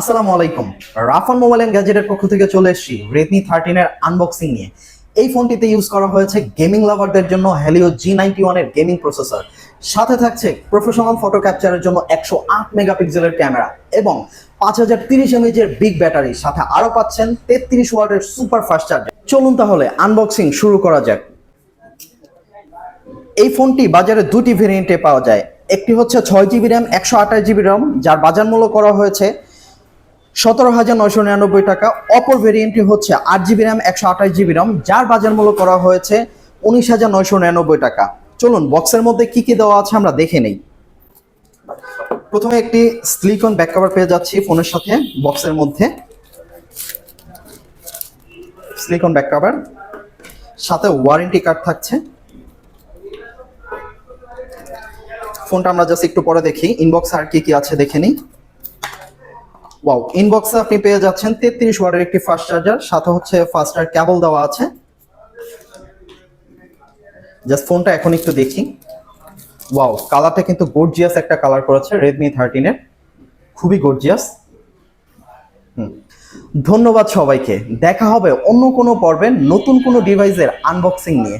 আসসালামু আলাইকুম। Rafan mobile and গ্যাজেটের পক্ষ থেকে চলে এসেছি রেডমি থার্টিনের আনবক্সিং নিয়ে। এই ফোনটিতে ইউজ করা হয়েছে গেমিং লাভারদের জন্য হ্যালিও জি নাইনটি ওয়ানের গেমিং প্রসেসর সাথে থাকছে প্রফেশনাল ফটো ক্যাপচারের জন্য একশো আট মেগাপিক্সেলের ক্যামেরা এবং পাঁচ হাজার তিরিশ এমএজের বিগ ব্যাটারি সাথে আরও পাচ্ছেন তেত্রিশ ওয়াটের সুপার ফাস্ট চার্জার চলুন তাহলে আনবক্সিং শুরু করা যাক। এই ফোনটি বাজারে দুটি ভেরিয়েন্টে পাওয়া যায়। একটি হচ্ছে ছয় জিবি র্যাম একশো আঠাশ জিবি র্যাম যার বাজার মূল্য করা হয়েছে সতেরো হাজার নয়শো নিরানব্বই টাকা। অপর ভেরিয়েন্টটি হচ্ছে আট জিবি র্যাম একশো আঠাশ জিবি র্যাম যার বাজার মূল্য করা হয়েছে উনিশ হাজার নয়শো নিরানব্বই টাকা। চলুন বক্সের মধ্যে কি কি দেওয়া আছে আমরা দেখে নেই। প্রথমে একটি স্লিকন ব্যাক কভার পেয়ে যাচ্ছি ফোনের সাথে বক্সের মধ্যে। স্লিকন ব্যাক কভার সাথে ওয়ারেন্টি কার্ড থাকছে। ফোনটা আমরা জাস্ট একটু পরে দেখি। ইনবক্স আর কি কি আছে দেখে নিই। ওয়াও ইনবক্সে আপনি পেয়ে যাচ্ছেন তেত্রিশ ওয়াটের একটি ফাস্ট চার্জার সাথে হচ্ছে ফাস্টার কেবল দেওয়া আছে। জাস্ট ফোনটা এখন একটু দেখি। ওয়াও কালারটা কিন্তু গর্জিয়াস একটা কালার করেছে রেডমি থার্টিনের খুবই গর্জিয়াস হুম। ধন্যবাদ সবাইকে। দেখা হবে অন্য কোনো পর্বে নতুন কোনো ডিভাইসের আনবক্সিং নিয়ে।